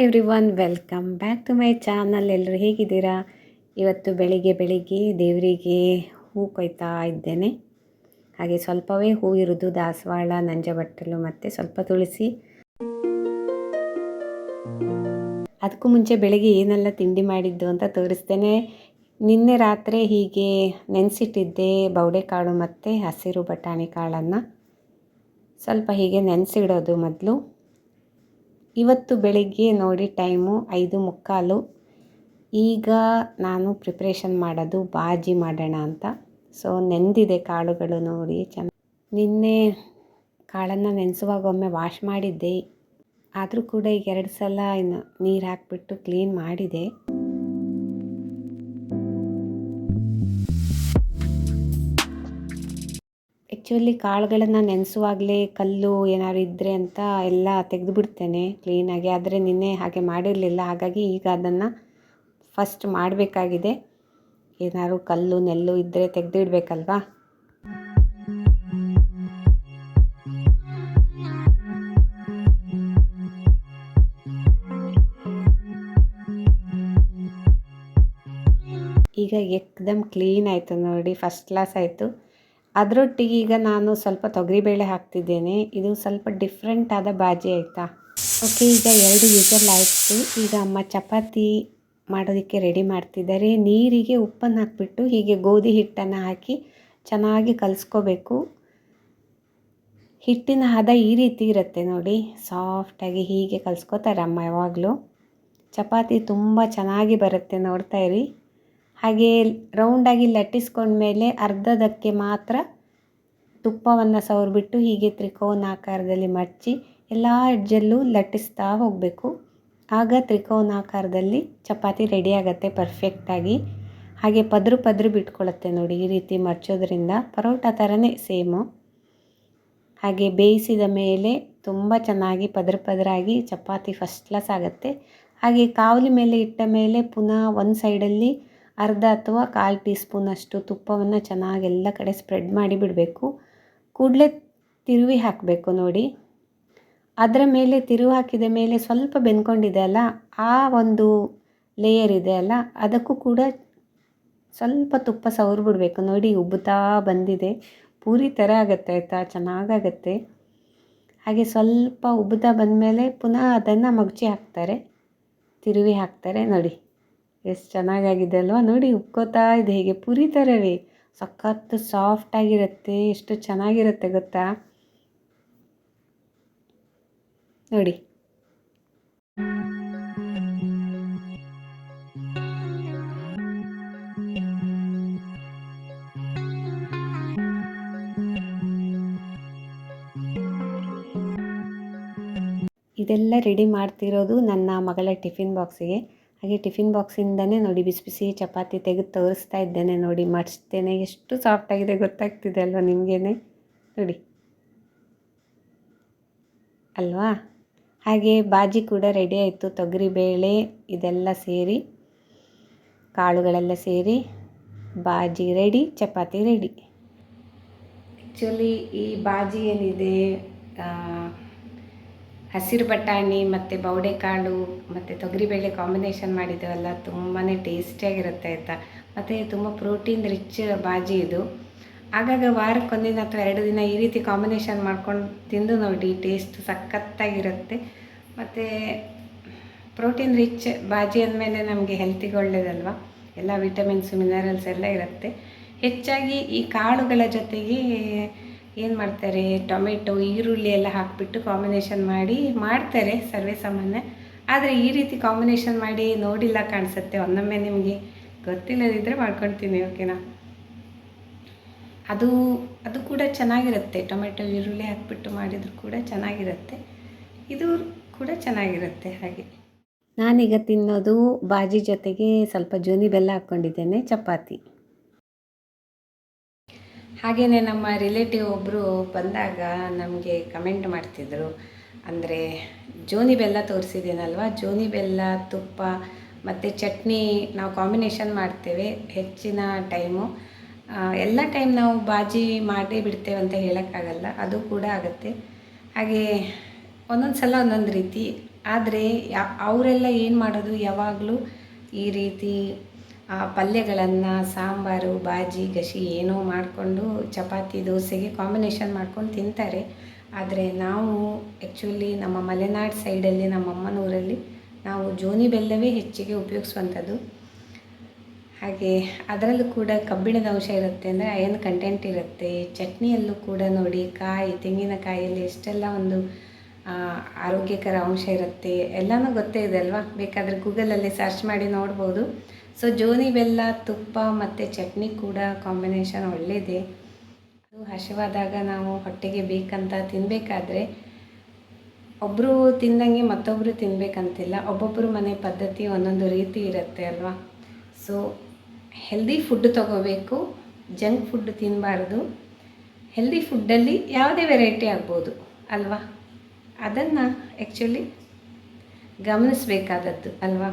Hi everyone welcome back to my channel ಎಲ್ಲರೂ ಹೇಗಿದ್ದೀರಾ? ಇವತ್ತು ಬೆಳಿಗ್ಗೆ ಬೆಳಿಗ್ಗೆ ದೇವರಿಗೆ ಹೂ ಕೊಯ್ತಾ ಇದ್ದೇನೆ. ಹಾಗೆ ಸ್ವಲ್ಪವೇ ಹೂ ಇರೋದು ದಾಸವಾಳ, ನಂಜಬಟ್ಟಲು ಮತ್ತು ಸ್ವಲ್ಪ ತುಳಸಿ. ಅದಕ್ಕೂ ಮುಂಚೆ ಬೆಳಿಗ್ಗೆ ಏನೆಲ್ಲ ತಿಂಡಿ ಮಾಡಿದ್ದು ಅಂತ ತೋರಿಸ್ತೇನೆ. ನಿನ್ನೆ ರಾತ್ರಿ ಹೀಗೆ ನೆನೆಸಿಟ್ಟಿದ್ದೆ ಬೌಡೆಕಾಳು ಮತ್ತು ಹಸಿರು ಬಟಾಣಿ ಕಾಳನ್ನು. ಸ್ವಲ್ಪ ಹೀಗೆ ನೆನೆಸಿಡೋದು ಮೊದಲು. ಇವತ್ತು ಬೆಳಿಗ್ಗೆ ನೋಡಿ ಟೈಮು ಐದು ಮುಕ್ಕಾಲು. ಈಗ ನಾನು ಪ್ರಿಪ್ರೇಷನ್ ಮಾಡೋದು ಬಾಜಿ ಮಾಡೋಣ ಅಂತ. ಸೊ ನೆಂದಿದೆ ಕಾಳುಗಳು ನೋಡಿ, ಚೆನ್ನ ನಿನ್ನೆ ಕಾಳನ್ನು ನೆನೆಸುವಾಗ ಒಮ್ಮೆ ವಾಶ್ ಮಾಡಿದ್ದೆ. ಆದರೂ ಕೂಡ ಈಗ ಎರಡು ಸಲ ಇನ್ನು ನೀರು ಹಾಕಿಬಿಟ್ಟು ಕ್ಲೀನ್ ಮಾಡಿದೆ. ಆ್ಯಕ್ಚುಲಿ ಕಾಳುಗಳನ್ನು ನೆನೆಸುವಾಗಲೇ ಕಲ್ಲು ಏನಾದ್ರು ಇದ್ದರೆ ಅಂತ ಎಲ್ಲ ತೆಗೆದು ಬಿಡ್ತೇನೆ ಕ್ಲೀನಾಗಿ, ಆದರೆ ನಿನ್ನೆ ಹಾಗೆ ಮಾಡಿರಲಿಲ್ಲ. ಹಾಗಾಗಿ ಈಗ ಅದನ್ನು ಫಸ್ಟ್ ಮಾಡಬೇಕಾಗಿದೆ. ಏನಾದ್ರು ಕಲ್ಲು, ನೆಲ್ಲು ಇದ್ದರೆ ತೆಗೆದಿಡ್ಬೇಕಲ್ವಾ? ಈಗ ಎಕ್ದಮ್ ಕ್ಲೀನ್ ಆಯಿತು ನೋಡಿ ಫಸ್ಟ್ ಕ್ಲಾಸ್ ಆಯಿತು. ಅದರೊಟ್ಟಿಗೆ ಈಗ ನಾನು ಸ್ವಲ್ಪ ತೊಗರಿಬೇಳೆ ಹಾಕ್ತಿದ್ದೇನೆ. ಇದು ಸ್ವಲ್ಪ ಡಿಫ್ರೆಂಟ್ ಆದ ಬಾಜಿ ಆಯಿತಾ? ಓಕೆ ಈಗ ಎರಡು ಯೂಸರ್ ಆಯಿತು. ಈಗ ಅಮ್ಮ ಚಪಾತಿ ಮಾಡೋದಕ್ಕೆ ರೆಡಿ ಮಾಡ್ತಿದ್ದಾರೆ. ನೀರಿಗೆ ಉಪ್ಪನ್ನು ಹಾಕಿಬಿಟ್ಟು ಹೀಗೆ ಗೋಧಿ ಹಿಟ್ಟನ್ನು ಹಾಕಿ ಚೆನ್ನಾಗಿ ಕಲಿಸ್ಕೋಬೇಕು. ಹಿಟ್ಟಿನ ಹದ ಈ ರೀತಿ ಇರುತ್ತೆ ನೋಡಿ. ಸಾಫ್ಟಾಗಿ ಹೀಗೆ ಕಲಿಸ್ಕೋತಾರೆ ಅಮ್ಮ ಯಾವಾಗಲೂ. ಚಪಾತಿ ತುಂಬ ಚೆನ್ನಾಗಿ ಬರುತ್ತೆ ನೋಡ್ತಾ ಇರಿ. ಹಾಗೆ ರೌಂಡಾಗಿ ಲಟ್ಟಿಸ್ಕೊಂಡ್ಮೇಲೆ ಅರ್ಧದಕ್ಕೆ ಮಾತ್ರ ತುಪ್ಪವನ್ನು ಸವರಿಬಿಟ್ಟು ಹೀಗೆ ತ್ರಿಕೋನ ಆಕಾರದಲ್ಲಿ ಮಡಚಿ ಎಲ್ಲ ಎಡ್ಜಲ್ಲೂ ಲಟ್ಟಿಸ್ತಾ ಹೋಗಬೇಕು. ಆಗ ತ್ರಿಕೋನಾಕಾರದಲ್ಲಿ ಚಪಾತಿ ರೆಡಿ ಆಗುತ್ತೆ ಪರ್ಫೆಕ್ಟಾಗಿ ಹಾಗೆ ಪದ್ರು ಪದ್ರು ಬಿಟ್ಕೊಳ್ಳುತ್ತೆ ನೋಡಿ ಈ ರೀತಿ ಮಡಚೋದ್ರಿಂದ ಪರೋಟ ಥರನೇ ಸೇಮು ಹಾಗೆ ಬೇಯಿಸಿದ ಮೇಲೆ ತುಂಬ ಚೆನ್ನಾಗಿ ಪದ್ರ ಪದರಾಗಿ ಚಪಾತಿ ಫಸ್ಟ್ ಕ್ಲಾಸ್ ಆಗುತ್ತೆ. ಹಾಗೆ ಕಾವಲಿ ಮೇಲೆ ಇಟ್ಟ ಮೇಲೆ ಪುನಃ ಒಂದು ಸೈಡಲ್ಲಿ ಅರ್ಧ ಅಥವಾ ಕಾಲು ಟೀ ಸ್ಪೂನಷ್ಟು ತುಪ್ಪವನ್ನು ಚೆನ್ನಾಗಿ ಎಲ್ಲ ಕಡೆ ಸ್ಪ್ರೆಡ್ ಮಾಡಿ ಬಿಡಬೇಕು. ಕೂಡಲೇ ತಿರುವಿ ಹಾಕಬೇಕು ನೋಡಿ. ಅದರ ಮೇಲೆ ತಿರುವು ಹಾಕಿದ ಮೇಲೆ ಸ್ವಲ್ಪ ಬೆಂದ್ಕೊಂಡಿದೆ ಅಲ್ಲ, ಆ ಒಂದು ಲೇಯರ್ ಇದೆ ಅಲ್ಲ, ಅದಕ್ಕೂ ಕೂಡ ಸ್ವಲ್ಪ ತುಪ್ಪ ಸವರ್ ಬಿಡಬೇಕು. ನೋಡಿ, ಉಬ್ಬುತ್ತಾ ಬಂದಿದೆ. ಪೂರಿ ಥರ ಆಗುತ್ತೆ ಆಯಿತಾ? ಚೆನ್ನಾಗಾಗತ್ತೆ ಹಾಗೆ ಸ್ವಲ್ಪ ಉಬ್ಬುತ್ತಾ ಬಂದಮೇಲೆ ಪುನಃ ಅದನ್ನು ಮಗ್ಚಿ ಹಾಕ್ತಾರೆ. ತಿರುವಿ ಹಾಕ್ತಾರೆ ನೋಡಿ. ಎಷ್ಟು ಚೆನ್ನಾಗಾಗಿದೆ ಅಲ್ವಾ? ನೋಡಿ ಉಕ್ಕೋತಾ ಇದೆ. ಹೇಗೆ ಪುರಿ ಥರವೇ. ಸಖತ್ತು ಸಾಫ್ಟಾಗಿರುತ್ತೆ ಎಷ್ಟು ಚೆನ್ನಾಗಿರುತ್ತೆ ಗೊತ್ತಾ? ನೋಡಿ. ಇದೆಲ್ಲ ರೆಡಿ ಮಾಡ್ತಿರೋದು ನನ್ನ ಮಗಳ ಟಿಫಿನ್ ಬಾಕ್ಸಿಗೆ ಹಾಗೆ ಟಿಫಿನ್ ಬಾಕ್ಸಿಂದನೇ ನೋಡಿ ಬಿಸಿ ಬಿಸಿ ಚಪಾತಿ ತೆಗೆದು ತೋರಿಸ್ತಾ ಇದ್ದೇನೆ ನೋಡಿ. ಮಡಿಸ್ತೇನೆ. ಎಷ್ಟು ಸಾಫ್ಟಾಗಿದೆ ಗೊತ್ತಾಗ್ತಿದೆ ಅಲ್ವಾ ನಿಮಗೇನೆ? ನೋಡಿ. ಅಲ್ವಾ? ಹಾಗೆ ಬಾಜಿ ಕೂಡ ರೆಡಿ ಆಯಿತು. ತೊಗರಿಬೇಳೆ ಇದೆಲ್ಲ ಸೇರಿ, ಕಾಳುಗಳೆಲ್ಲ ಸೇರಿ, bhaji ready chapati ready actually ಈ ಬಾಜಿ ಏನಿದೆ ಹಸಿರು ಬಟಾಣಿ ಮತ್ತು ಬೌಡೆಕಾಳು ಮತ್ತು ತೊಗರಿಬೇಳೆ ಕಾಂಬಿನೇಷನ್ ಮಾಡಿದ್ದೇವಲ್ಲ ತುಂಬಾ ಟೇಸ್ಟಿಯಾಗಿರುತ್ತೆ ಆಯಿತಾ? ಮತ್ತು ತುಂಬ ಪ್ರೋಟೀನ್ ರಿಚ್ ಬಾಜಿ ಇದು. ಆಗಾಗ ವಾರಕ್ಕೊಂದಿನ ಅಥವಾ ಎರಡು ದಿನ ಈ ರೀತಿ ಕಾಂಬಿನೇಷನ್ ಮಾಡ್ಕೊಂಡು ತಿಂದು ನೋಡಿ ಟೇಸ್ಟ್ ಸಖತ್ತಾಗಿರುತ್ತೆ. ಮತ್ತು ಪ್ರೋಟೀನ್ ರಿಚ್ ಬಾಜಿ ಅಂದಮೇಲೆ ನಮಗೆ ಹೆಲ್ತಿಗೆ ಒಳ್ಳೇದಲ್ವ? ಎಲ್ಲ ವಿಟಮಿನ್ಸು ಮಿನರಲ್ಸ್ ಎಲ್ಲ ಇರುತ್ತೆ. ಹೆಚ್ಚಾಗಿ ಈ ಕಾಳುಗಳ ಜೊತೆಗೆ ಏನು ಮಾಡ್ತಾರೆ? ಟೊಮೆಟೊ, ಈರುಳ್ಳಿ ಎಲ್ಲ ಹಾಕಿಬಿಟ್ಟು ಕಾಂಬಿನೇಷನ್ ಮಾಡಿ ಮಾಡ್ತಾರೆ ಸರ್ವೇ ಸಾಮಾನ್ಯ. ಆದರೆ ಈ ರೀತಿ ಕಾಂಬಿನೇಷನ್ ಮಾಡಿ ನೋಡಿಲ್ಲ ಕಾಣಿಸುತ್ತೆ. ಒಂದೊಮ್ಮೆ ನಿಮಗೆ ಗೊತ್ತಿಲ್ಲದಿದ್ದರೆ ಮಾಡ್ಕೊಳ್ತೀನಿ ಓಕೆನಾ ಅದು ಅದು ಕೂಡ ಚೆನ್ನಾಗಿರುತ್ತೆ. ಟೊಮೆಟೊ, ಈರುಳ್ಳಿ ಹಾಕಿಬಿಟ್ಟು ಮಾಡಿದರೂ ಕೂಡ ಚೆನ್ನಾಗಿರುತ್ತೆ. ಇದು ಕೂಡ ಚೆನ್ನಾಗಿರುತ್ತೆ ಹಾಗೆ. ನಾನೀಗ ತಿನ್ನೋದು ಬಾಜಿ ಜೊತೆಗೆ ಸ್ವಲ್ಪ ಜೋನಿ ಬೆಲ್ಲ ಹಾಕ್ಕೊಂಡಿದ್ದೇನೆ, ಚಪಾತಿ. ಹಾಗೆಯೇ ನಮ್ಮ ರಿಲೇಟಿವ್ ಒಬ್ಬರು ಬಂದಾಗ ನಮಗೆ ಕಮೆಂಟ್ ಮಾಡ್ತಿದ್ರು. ಅಂದರೆ, ಜೋನಿ ಬೆಲ್ಲ ತೋರಿಸಿದ್ದೀನಲ್ವ? ಜೋನಿ ಬೆಲ್ಲ, ತುಪ್ಪ ಮತ್ತು ಚಟ್ನಿ ನಾವು ಕಾಂಬಿನೇಷನ್ ಮಾಡ್ತೇವೆ ಹೆಚ್ಚಿನ ಟೈಮು. ಎಲ್ಲ ಟೈಮ್ ನಾವು ಬಾಜಿ ಮಾಡೇ ಬಿಡ್ತೇವೆ ಅಂತ ಹೇಳೋಕ್ಕಾಗಲ್ಲ, ಅದು ಕೂಡ ಆಗುತ್ತೆ. ಹಾಗೆ ಒಂದೊಂದು ಸಲ ಒಂದೊಂದು ರೀತಿ. ಆದರೆ, ಯಾ, ಅವರೆಲ್ಲ ಏನು ಮಾಡೋದು? ಯಾವಾಗಲೂ ಈ ರೀತಿ ಆ, ಪಲ್ಯಗಳನ್ನು ಸಾಂಬಾರು ಬಾಜಿ ಗಸಿ ಏನೋ ಮಾಡಿಕೊಂಡು ಚಪಾತಿ ದೋಸೆಗೆ ಕಾಂಬಿನೇಷನ್ ಮಾಡ್ಕೊಂಡು ತಿಂತಾರೆ. ಆದರೆ ನಾವು ಆ್ಯಕ್ಚುಲಿ ನಮ್ಮ ಮಲೆನಾಡು ಸೈಡಲ್ಲಿ ನಮ್ಮ ಅಮ್ಮನ ಊರಲ್ಲಿ ನಾವು ಜೋನಿ ಬೆಲ್ಲವೇ ಹೆಚ್ಚಿಗೆ ಉಪಯೋಗಿಸುವಂಥದ್ದು. ಹಾಗೆ ಅದರಲ್ಲೂ ಕೂಡ ಕಬ್ಬಿಣದ ಅಂಶ ಇರುತ್ತೆ ಅಂದರೆ ಅಯನ್ ಕಂಟೆಂಟ್ ಇರುತ್ತೆ. ಚಟ್ನಿಯಲ್ಲೂ ಕೂಡ ನೋಡಿ ಕಾಯಿ ತೆಂಗಿನಕಾಯಲ್ಲಿ ಎಷ್ಟೆಲ್ಲ ಒಂದು ಆರೋಗ್ಯಕರ ಅಂಶ ಇರುತ್ತೆ. ಎಲ್ಲನೂ ಗೊತ್ತೇ ಇದೆ ಅಲ್ವಾ? ಬೇಕಾದರೆ ಗೂಗಲಲ್ಲಿ ಸರ್ಚ್ ಮಾಡಿ ನೋಡ್ಬೋದು. ಸೊ ಜೋನಿ, ಬೆಲ್ಲ, ತುಪ್ಪ ಮತ್ತು ಚಟ್ನಿ ಕೂಡ ಕಾಂಬಿನೇಷನ್ ಒಳ್ಳೆಯದೆ ಅದು ಹಸಿವಾದಾಗ ನಾವು ಹೊಟ್ಟೆಗೆ ಬೇಕಂತ ತಿನ್ನಬೇಕಾದ್ರೆ ಒಬ್ಬರು ತಿಂದಂಗೆ ಮತ್ತೊಬ್ಬರು ತಿನ್ನಬೇಕಂತಿಲ್ಲ ಒಬ್ಬೊಬ್ಬರು ಮನೆ ಪದ್ಧತಿ ಒಂದೊಂದು ರೀತಿ ಇರುತ್ತೆ ಅಲ್ವಾ? ಸೊ ಹೆಲ್ದಿ ಫುಡ್ ತಗೋಬೇಕು ಜಂಕ್ ಫುಡ್ ತಿನ್ನಬಾರ್ದು ಹೆಲ್ದಿ ಫುಡ್ಡಲ್ಲಿ ಯಾವುದೇ ವೆರೈಟಿ ಆಗ್ಬೋದು, ಅಲ್ವಾ? ಅದನ್ನು ಆ್ಯಕ್ಚುಲಿ ಗಮನಿಸಬೇಕಾದದ್ದು, ಅಲ್ವಾ?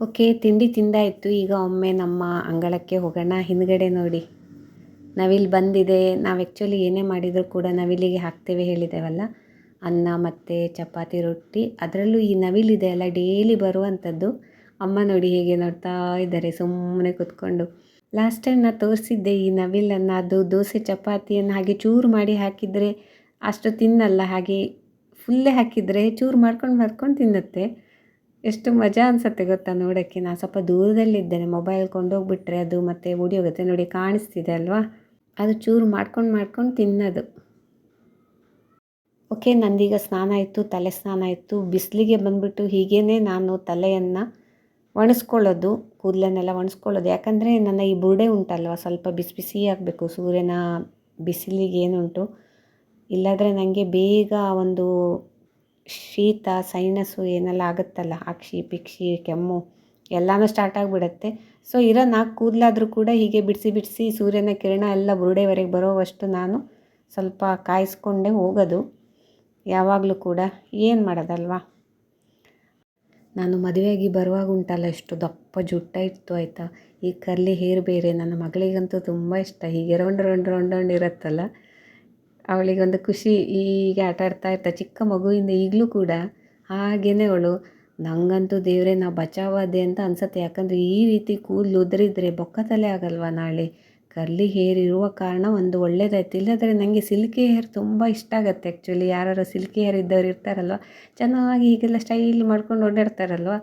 ಓಕೆ, ತಿಂಡಿ ತಿಂದಾಯಿತು. ಈಗ ಒಮ್ಮೆ ನಮ್ಮ ಅಂಗಳಕ್ಕೆ ಹೋಗೋಣ. ಹಿಂದ್ಗಡೆ ನೋಡಿ. ನವಿಲು ಬಂದಿದೆ. ನಾವು ಆ್ಯಕ್ಚುಲಿ ಏನೇ ಮಾಡಿದರೂ ಕೂಡ ನವಿಲಿಗೆ ಹಾಕ್ತೇವೆ ಹೇಳಿದ್ದೇವಲ್ಲ ಅನ್ನ ಮತ್ತು ಚಪಾತಿ, ರೊಟ್ಟಿ. ಅದರಲ್ಲೂ ಈ ನವಿಲಿದೆ ಅಲ್ಲ ಡೈಲಿ ಬರುವಂಥದ್ದು ಅಮ್ಮ ನೋಡಿ ಹೇಗೆ ನೋಡ್ತಾ ಇದ್ದಾರೆ, ಸುಮ್ಮನೆ ಕೂತ್ಕೊಂಡು. ಲಾಸ್ಟ್ ಟೈಮ್ ನಾನು ತೋರಿಸಿದ್ದೆ ಈ ನವಿಲನ್ನು ಅದು ದೋಸೆ, ಚಪಾತಿಯನ್ನು ಹಾಗೆ ಚೂರು ಮಾಡಿ ಹಾಕಿದರೆ ಅಷ್ಟು ತಿನ್ನಲ್ಲ. ಹಾಗೆ ಫುಲ್ಲೇ ಹಾಕಿದರೆ ಚೂರು ಮಾಡ್ಕೊಂಡು ಮಾಡ್ಕೊಂಡು ತಿನ್ನುತ್ತೆ. ಎಷ್ಟು ಮಜಾ ಅನಿಸುತ್ತೆ ಗೊತ್ತಾ ನೋಡೋಕ್ಕೆ. ನಾನು ಸ್ವಲ್ಪ ದೂರದಲ್ಲಿದ್ದೇನೆ ಮೊಬೈಲ್ ಕೊಂಡೋಗ್ಬಿಟ್ರೆ ಅದು ಮತ್ತೆ ಓಡಿ ಹೋಗುತ್ತೆ ನೋಡಿ ಕಾಣಿಸ್ತಿದೆ ಅಲ್ವಾ? ಅದು ಚೂರು ಮಾಡ್ಕೊಂಡು ಮಾಡ್ಕೊಂಡು ತಿನ್ನೋದು. ಓಕೆ ನಂದೀಗ ಸ್ನಾನ ಆಯಿತು, ತಲೆ ಸ್ನಾನ ಆಯಿತು. ಬಿಸಿಲಿಗೆ ಬಂದುಬಿಟ್ಟು ಹೀಗೇ ನಾನು ತಲೆಯನ್ನು ಒಣಸ್ಕೊಳ್ಳೋದು, ಕೂದಲನ್ನೆಲ್ಲ ಒಣಸ್ಕೊಳ್ಳೋದು. ಯಾಕಂದರೆ ನನ್ನ ಈ ಬುರುಡೆ ಉಂಟಲ್ವ, ಸ್ವಲ್ಪ ಬಿಸಿ ಬಿಸಿ ಆಗಬೇಕು. ಸೂರ್ಯನ ಬಿಸಿಲಿಗೆ ಏನುಂಟು? ಇಲ್ಲಾಂದರೆ ನನಗೆ ಬೇಗ ಒಂದು ಶೀತ ಸೈನಸ್ಸು ಏನೆಲ್ಲ ಆಗುತ್ತಲ್ಲ, ಅಕ್ಷಿ, ಪಿಕ್ಷಿ, ಕೆಮ್ಮು ಎಲ್ಲನೂ ಸ್ಟಾರ್ಟ್ ಆಗಿಬಿಡುತ್ತೆ. ಸೊ ಇರೋ ನಾಲ್ಕು ಕೂದಲಾದರೂ ಕೂಡ ಹೀಗೆ ಬಿಡಿಸಿ ಬಿಡಿಸಿ ಸೂರ್ಯನ ಕಿರಣ ಎಲ್ಲ ಬುರುಡೆವರೆಗೆ ಬರೋವಷ್ಟು ನಾನು ಸ್ವಲ್ಪ ಕಾಯಿಸ್ಕೊಂಡೇ ಹೋಗೋದು. ಯಾವಾಗಲೂ ಕೂಡ ಏನು ಮಾಡೋದಲ್ವಾ? ನಾನು ಮದುವೆಯಾಗಿ ಬರುವಾಗ ಉಂಟಲ್ಲ, ಎಷ್ಟು ದಪ್ಪ ಜುಟ್ಟ ಇತ್ತು ಆಯಿತಾ? ಈ ಕರ್ಲಿ ಹೇರ್ ಬೇರೆ, ನನ್ನ ಮಗಳಿಗಂತೂ ತುಂಬ ಇಷ್ಟ. ಹೀಗೆ ರೌಂಡ್ ರೌಂಡ್ ರೌಂಡ್ ರೌಂಡ್ ಇರುತ್ತಲ್ಲ. ಅವಳಿಗೊಂದು ಖುಷಿ ಹೀಗೆ ಆಟ ಆಡ್ತಾ ಇರ್ತಾ, ಚಿಕ್ಕ ಮಗುವಿಂದ ಈಗಲೂ ಕೂಡ ಹಾಗೇನೆ ಅವಳು. ನನಗಂತೂ ದೇವರೇ, ನಾ ಬಚಾವಾದೆ ಅಂತ ಅನ್ಸುತ್ತೆ. ಯಾಕಂದರೆ ಈ ರೀತಿ ಕೂದಲು ಉದುರಿದ್ರೆ ಬೊಕ್ಕ ತಲೆ ಆಗಲ್ವಾ ನಾಳೆ? ಕರ್ಲಿ ಹೇರ್ ಇರುವ ಕಾರಣ ಒಂದು ಒಳ್ಳೆಯದಾಯ್ತು ಇಲ್ಲದ್ರೆ ನನಗೆ ಸಿಲ್ಕಿ ಹೇರ್ ತುಂಬ ಇಷ್ಟ ಆಗುತ್ತೆ ಆ್ಯಕ್ಚುಲಿ ಯಾರು ಸಿಲ್ಕಿ ಹೇರ್ ಇದ್ದವ್ರು ಇರ್ತಾರಲ್ವ? ಚೆನ್ನಾಗಿ ಈಗೆಲ್ಲ ಸ್ಟೈಲ್ ಮಾಡ್ಕೊಂಡು ಓಡಾಡ್ತಾರಲ್ವ?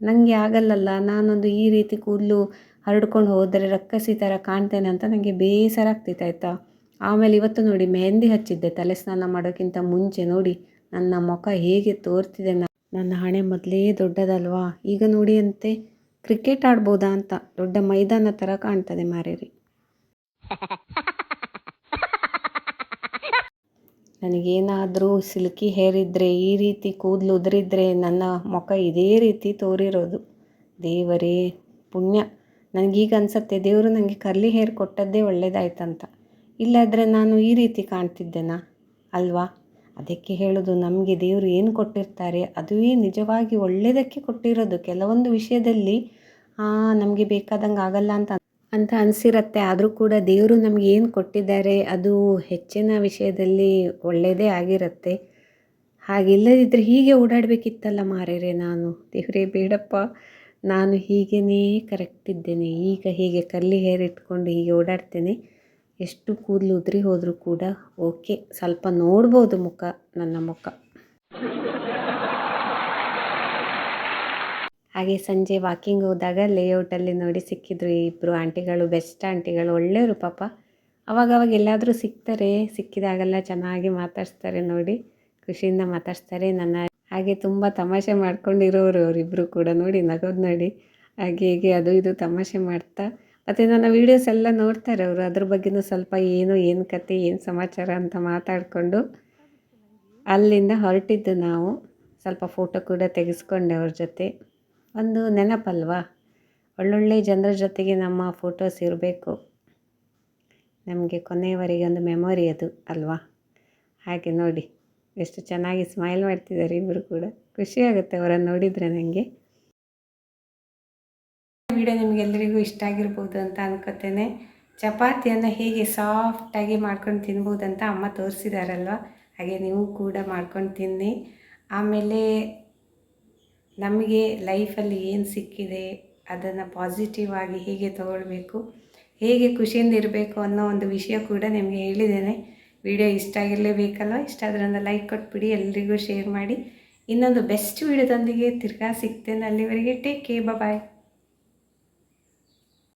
ನನಗೆ ಆಗಲ್ಲಲ್ಲ. ನಾನೊಂದು ಈ ರೀತಿ ಕೂದಲು ಹರಡ್ಕೊಂಡು ಹೋದರೆ ರಕ್ಕಸಿ ಥರ ಕಾಣ್ತೇನೆ ಅಂತ ನನಗೆ ಬೇಸರ ಆಗ್ತಿತ್ತು ಆಯಿತಾ? ಆಮೇಲೆ ಇವತ್ತು ನೋಡಿ ಮೆಹಂದಿ ಹಚ್ಚಿದ್ದೆ, ತಲೆ ಸ್ನಾನ ಮಾಡೋಕ್ಕಿಂತ ಮುಂಚೆ ನೋಡಿ ನನ್ನ ಮುಖ ಹೇಗೆ ತೋರ್ತಿದೆ ನನ್ನ ಹಣೆ ಮೊದಲೇ ದೊಡ್ಡದಲ್ವಾ? ಈಗ ನೋಡಿ ಅಂತೆ, ಕ್ರಿಕೆಟ್ ಆಡ್ಬೋದಾ ಅಂತ ದೊಡ್ಡ ಮೈದಾನ ಥರ ಕಾಣ್ತದೆ ಮಾರೇರಿ. ನನಗೇನಾದರೂ ಸಿಲ್ಕಿ ಹೇರ್ ಇದ್ದರೆ ಈ ರೀತಿ ಕೂದಲು ಉದುರಿದ್ರೆ ನನ್ನ ಮುಖ ಇದೇ ರೀತಿ ತೋರಿರೋದು. ದೇವರೇ, ಪುಣ್ಯ. ನನಗೀಗ ಅನ್ಸುತ್ತೆ, ದೇವರು ನನಗೆ ಕರ್ಲಿ ಹೇರ್ ಕೊಟ್ಟದ್ದೇ ಒಳ್ಳೇದಾಯ್ತಂತ. ಇಲ್ಲಾದರೆ ನಾನು ಈ ರೀತಿ ಕಾಣ್ತಿದ್ದೆನಾ? ಅಲ್ವಾ? ಅದಕ್ಕೆ ಹೇಳೋದು, ನಮಗೆ ದೇವರು ಏನು ಕೊಟ್ಟಿರ್ತಾರೆ, ಅದುವೇ ನಿಜವಾಗಿ ಒಳ್ಳೆಯದಕ್ಕೆ ಕೊಟ್ಟಿರೋದು. ಕೆಲವೊಂದು ವಿಷಯದಲ್ಲಿ ನಮಗೆ ಬೇಕಾದಂಗೆ ಆಗಲ್ಲ ಅಂತ ಅಂತ ಅನಿಸಿರತ್ತೆ. ಆದರೂ ಕೂಡ ದೇವರು ನಮಗೆ ಏನು ಕೊಟ್ಟಿದ್ದಾರೆ, ಅದು ಹೆಚ್ಚಿನ ವಿಷಯದಲ್ಲಿ ಒಳ್ಳೆಯದೇ ಆಗಿರುತ್ತೆ. ಹಾಗಿಲ್ಲದಿದ್ದರೆ ಹೀಗೆ ಓಡಾಡಬೇಕಿತ್ತಲ್ಲ ಮಾರೇರೆ ನಾನು. ದೇವರೇ ಬೇಡಪ್ಪ, ನಾನು ಹೀಗೇ ಕರೆಕ್ಟ್ ಇದ್ದೇನೆ ಈಗ ಹೀಗೆ ಕಲ್ಲಿ ಹೇರಿಟ್ಕೊಂಡು ಹೀಗೆ ಓಡಾಡ್ತೇನೆ. ಎಷ್ಟು ಕೂದಲು ಉದುರಿ ಹೋದರೂ ಕೂಡ ಓಕೆ, ಸ್ವಲ್ಪ ನೋಡ್ಬೋದು ಮುಖ, ನನ್ನ ಮುಖ. ಹಾಗೆ ಸಂಜೆ ವಾಕಿಂಗ್ ಹೋದಾಗ ಲೇಔಟಲ್ಲಿ ನೋಡಿ ಸಿಕ್ಕಿದ್ರು ಇಬ್ಬರು ಆಂಟಿಗಳು ಬೆಸ್ಟ್ ಆಂಟಿಗಳು, ಒಳ್ಳೆಯವರು ಪಾಪ. ಅವಾಗವಾಗ ಎಲ್ಲಾದರೂ ಸಿಗ್ತಾರೆ ಸಿಕ್ಕಿದಾಗೆಲ್ಲ ಚೆನ್ನಾಗಿ ಮಾತಾಡ್ಸ್ತಾರೆ ನೋಡಿ, ಖುಷಿಯಿಂದ ಮಾತಾಡಿಸ್ತಾರೆ ನನ್ನ. ಹಾಗೆ ತುಂಬ ತಮಾಷೆ ಮಾಡ್ಕೊಂಡಿರೋರು ಅವರಿಬ್ಬರು ಕೂಡ ನೋಡಿ, ನಗೋದು ನೋಡಿ. ಹಾಗೆ ಹೀಗೆ ಅದು ಇದು ತಮಾಷೆ ಮಾಡ್ತಾ ಮತ್ತು ನನ್ನ ವೀಡಿಯೋಸ್ ಎಲ್ಲ ನೋಡ್ತಾರೆ ಅವರು. ಅದ್ರ ಬಗ್ಗೆನೂ ಸ್ವಲ್ಪ ಏನು ಏನು ಕತೆ, ಏನು ಸಮಾಚಾರ ಅಂತ ಮಾತಾಡಿಕೊಂಡು ಅಲ್ಲಿಂದ ಹೊರಟಿದ್ದು ನಾವು. ಸ್ವಲ್ಪ ಫೋಟೋ ಕೂಡ ತೆಗೆಸ್ಕೊಂಡೆ ಅವ್ರ ಜೊತೆ. ಒಂದು ನೆನಪಲ್ವಾ? ಒಳ್ಳೊಳ್ಳೆ ಜನರ ಜೊತೆಗೆ ನಮ್ಮ ಫೋಟೋಸ್ ಇರಬೇಕು. ನಮಗೆ ಕೊನೆಯವರೆಗೆ ಒಂದು ಮೆಮೊರಿ ಅದು ಅಲ್ವಾ? ಹಾಗೆ ನೋಡಿ. ಎಷ್ಟು ಚೆನ್ನಾಗಿ ಸ್ಮೈಲ್ ಮಾಡ್ತಿದ್ದಾರೆ ಇಬ್ಬರು ಕೂಡ. ಖುಷಿ ಆಗುತ್ತೆ ಅವರನ್ನು ನೋಡಿದರೆ ನನಗೆ ವಿಡಿಯೋ ನಿಮಗೆಲ್ಲರಿಗೂ ಇಷ್ಟ ಆಗಿರ್ಬೋದು ಅಂತ ಅನ್ಕೋತೇನೆ. ಚಪಾತಿಯನ್ನು ಹೇಗೆ ಸಾಫ್ಟಾಗಿ ಮಾಡ್ಕೊಂಡು ತಿನ್ಬೋದು ಅಂತ ಅಮ್ಮ ತೋರಿಸಿದಾರಲ್ವ? ಹಾಗೆ ನೀವು ಕೂಡ ಮಾಡ್ಕೊಂಡು ತಿನ್ನಿ. ಆಮೇಲೆ ನಮಗೆ ಲೈಫಲ್ಲಿ ಏನು ಸಿಕ್ಕಿದೆ, ಅದನ್ನು ಪಾಸಿಟಿವ್ ಆಗಿ ಹೇಗೆ ತಗೊಳ್ಬೇಕು, ಹೇಗೆ ಖುಷಿಯಿಂದ ಇರಬೇಕು ಅನ್ನೋ ಒಂದು ವಿಷಯ ಕೂಡ ನಿಮಗೆ ಹೇಳಿದ್ದೇನೆ. ವಿಡಿಯೋ ಇಷ್ಟ ಆಗಿರಲೇಬೇಕಲ್ವ? ಇಷ್ಟ ಆದರೆ ಒಂದು ಲೈಕ್ ಕೊಟ್ಬಿಡಿ, ಎಲ್ರಿಗೂ ಶೇರ್ ಮಾಡಿ. ಇನ್ನೊಂದು ಬೆಸ್ಟ್ ವಿಡಿಯೋದೊಂದಿಗೆ ತಿರ್ಗಾ ಸಿಗ್ತೇನೆ ಅಲ್ಲಿವರೆಗೆ. ಟೇಕ್ ಕೇ ಬಾಯ್